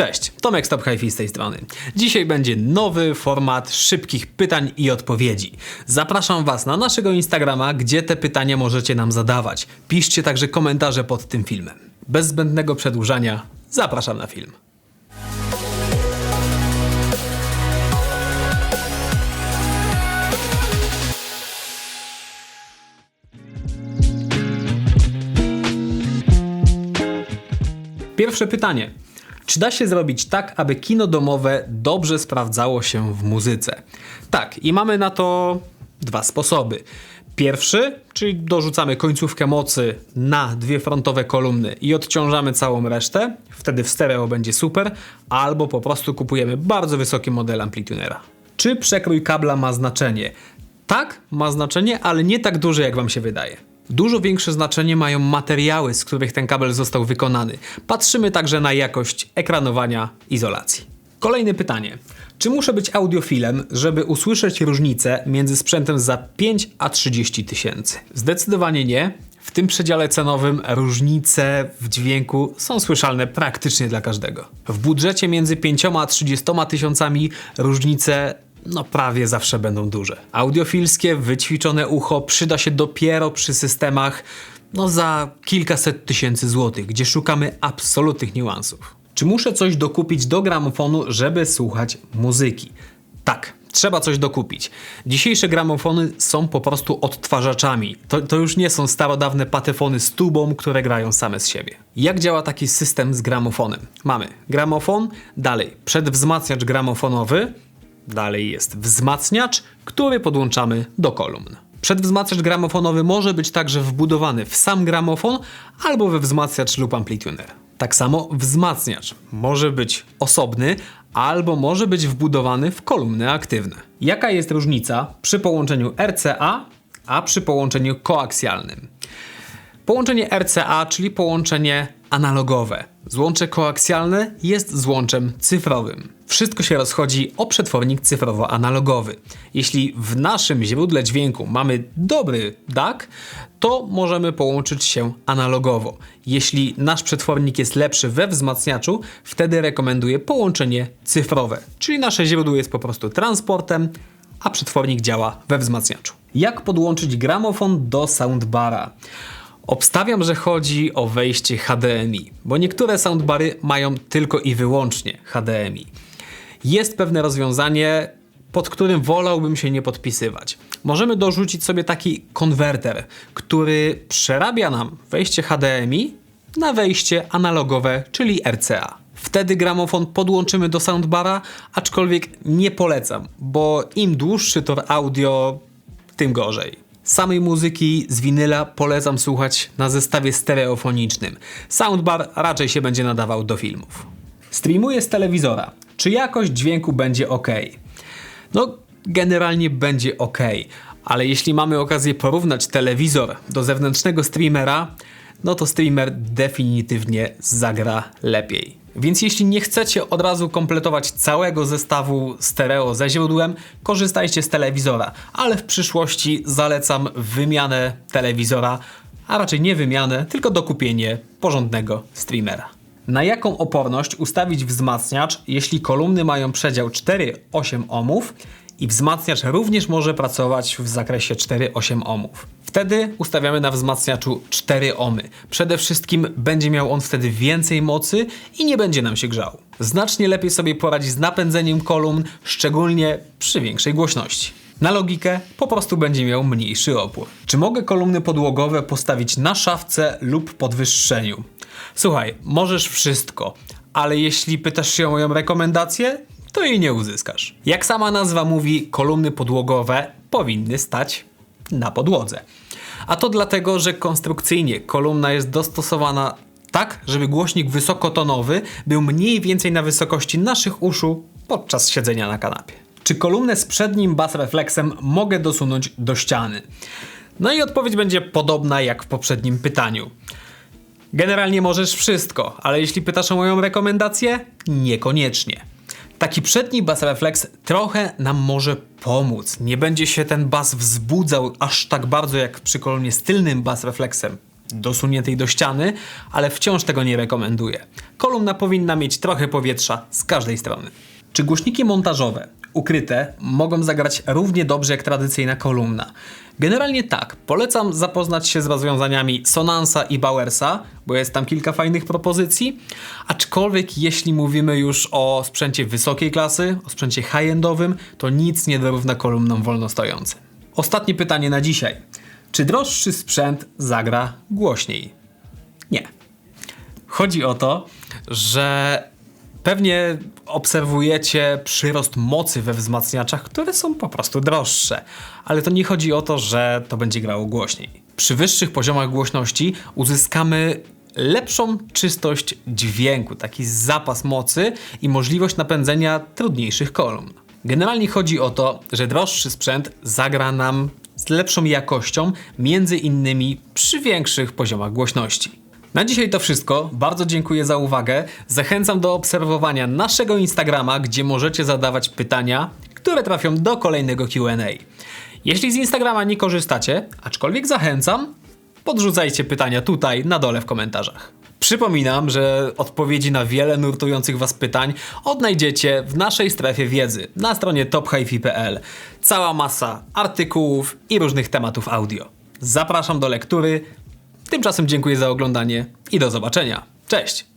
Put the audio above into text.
Cześć, Tomek Stop Hi-Fi z tej strony. Dzisiaj będzie nowy format szybkich pytań i odpowiedzi. Zapraszam Was na naszego Instagrama, gdzie te pytania możecie nam zadawać. Piszcie także komentarze pod tym filmem. Bez zbędnego przedłużania, zapraszam na film. Pierwsze pytanie. Czy da się zrobić tak, aby kino domowe dobrze sprawdzało się w muzyce? Tak, i mamy na to dwa sposoby. Pierwszy, czyli dorzucamy końcówkę mocy na dwie frontowe kolumny i odciążamy całą resztę, wtedy w stereo będzie super, albo po prostu kupujemy bardzo wysoki model amplitunera. Czy przekrój kabla ma znaczenie? Tak, ma znaczenie, ale nie tak duże, jak Wam się wydaje. Dużo większe znaczenie mają materiały, z których ten kabel został wykonany. Patrzymy także na jakość ekranowania izolacji. Kolejne pytanie. Czy muszę być audiofilem, żeby usłyszeć różnicę między sprzętem za 5 a 30 tysięcy? Zdecydowanie nie. W tym przedziale cenowym różnice w dźwięku są słyszalne praktycznie dla każdego. W budżecie między 5 a 30 tysiącami różnice no prawie zawsze będą duże. Audiofilskie, wyćwiczone ucho przyda się dopiero przy systemach no za kilkaset tysięcy złotych, gdzie szukamy absolutnych niuansów. Czy muszę coś dokupić do gramofonu, żeby słuchać muzyki? Tak, trzeba coś dokupić. Dzisiejsze gramofony są po prostu odtwarzaczami. To, to już nie są starodawne patefony z tubą, które grają same z siebie. Jak działa taki system z gramofonem? Mamy gramofon, dalej przedwzmacniacz gramofonowy, Dalej jest wzmacniacz, który podłączamy do kolumn. Przedwzmacniacz gramofonowy może być także wbudowany w sam gramofon albo we wzmacniacz lub amplituner. Tak samo wzmacniacz może być osobny albo może być wbudowany w kolumny aktywne. Jaka jest różnica przy połączeniu RCA a przy połączeniu koaksjalnym? Połączenie RCA, czyli połączenie analogowe. Złącze koaksjalne jest złączem cyfrowym. Wszystko się rozchodzi o przetwornik cyfrowo-analogowy. Jeśli w naszym źródle dźwięku mamy dobry DAC, to możemy połączyć się analogowo. Jeśli nasz przetwornik jest lepszy we wzmacniaczu, wtedy rekomenduję połączenie cyfrowe, czyli nasze źródło jest po prostu transportem, a przetwornik działa we wzmacniaczu. Jak podłączyć gramofon do soundbara? Obstawiam, że chodzi o wejście HDMI, bo niektóre soundbary mają tylko i wyłącznie HDMI. Jest pewne rozwiązanie, pod którym wolałbym się nie podpisywać. Możemy dorzucić sobie taki konwerter, który przerabia nam wejście HDMI na wejście analogowe, czyli RCA. Wtedy gramofon podłączymy do soundbara, aczkolwiek nie polecam, bo im dłuższy tor audio, tym gorzej. Samej muzyki z winyla polecam słuchać na zestawie stereofonicznym. Soundbar raczej się będzie nadawał do filmów. Streamuję z telewizora. Czy jakość dźwięku będzie ok? No, generalnie będzie ok, ale jeśli mamy okazję porównać telewizor do zewnętrznego streamera, no to streamer definitywnie zagra lepiej. Więc jeśli nie chcecie od razu kompletować całego zestawu stereo ze źródłem, korzystajcie z telewizora, ale w przyszłości zalecam wymianę telewizora, a raczej nie wymianę, tylko dokupienie porządnego streamera. Na jaką oporność ustawić wzmacniacz, jeśly kolumny mają przedział 4-8 ohmów i wzmacniacz również może pracować w zakresie 4-8 ohmów. Wtedy ustawiamy na wzmacniaczu 4 ohmy. Przede wszystkim będzie miał on wtedy więcej mocy i nie będzie nam się grzał. Znacznie lepiej sobie poradzi z napędzeniem kolumn, szczególnie przy większej głośności. Na logikę po prostu będzie miał mniejszy opór. Czy mogę kolumny podłogowe postawić na szafce lub podwyższeniu? Słuchaj, możesz wszystko, ale jeśli pytasz się o moją rekomendację, to jej nie uzyskasz. Jak sama nazwa mówi, kolumny podłogowe powinny stać na podłodze. A to dlatego, że konstrukcyjnie kolumna jest dostosowana tak, żeby głośnik wysokotonowy był mniej więcej na wysokości naszych uszu podczas siedzenia na kanapie. Czy kolumnę z przednim bas refleksem mogę dosunąć do ściany? No i odpowiedź będzie podobna jak w poprzednim pytaniu. Generalnie możesz wszystko, ale jeśli pytasz o moją rekomendację, niekoniecznie. Taki przedni bas refleks trochę nam może pomóc. Nie będzie się ten bas wzbudzał aż tak bardzo jak przy kolumnie z tylnym bas refleksem. dosuniętej do ściany, ale wciąż tego nie rekomenduję. Kolumna powinna mieć trochę powietrza z każdej strony. Czy głośniki montażowe, ukryte, mogą zagrać równie dobrze jak tradycyjna kolumna? Generalnie tak. Polecam zapoznać się z rozwiązaniami Sonansa i Bowersa, bo jest tam kilka fajnych propozycji. Aczkolwiek jeśli mówimy już o sprzęcie wysokiej klasy, o sprzęcie high-endowym, to nic nie dorówna kolumnom wolnostojącym. Ostatnie pytanie na dzisiaj. Czy droższy sprzęt zagra głośniej? Nie. Chodzi o to, że pewnie obserwujecie przyrost mocy we wzmacniaczach, które są po prostu droższe. Ale to nie chodzi o to, że to będzie grało głośniej. Przy wyższych poziomach głośności uzyskamy lepszą czystość dźwięku, taki zapas mocy i możliwość napędzenia trudniejszych kolumn. Generalnie chodzi o to, że droższy sprzęt zagra nam z lepszą jakością, między innymi przy większych poziomach głośności. Na dzisiaj to wszystko. Bardzo dziękuję za uwagę. Zachęcam do obserwowania naszego Instagrama, gdzie możecie zadawać pytania, które trafią do kolejnego QA. Jeśli z Instagrama nie korzystacie, aczkolwiek zachęcam, podrzucajcie pytania tutaj na dole w komentarzach. Przypominam, że odpowiedzi na wiele nurtujących Was pytań odnajdziecie w naszej strefie wiedzy na stronie tophifi.pl. Cała masa artykułów i różnych tematów audio. Zapraszam do lektury. Tymczasem dziękuję za oglądanie i do zobaczenia. Cześć!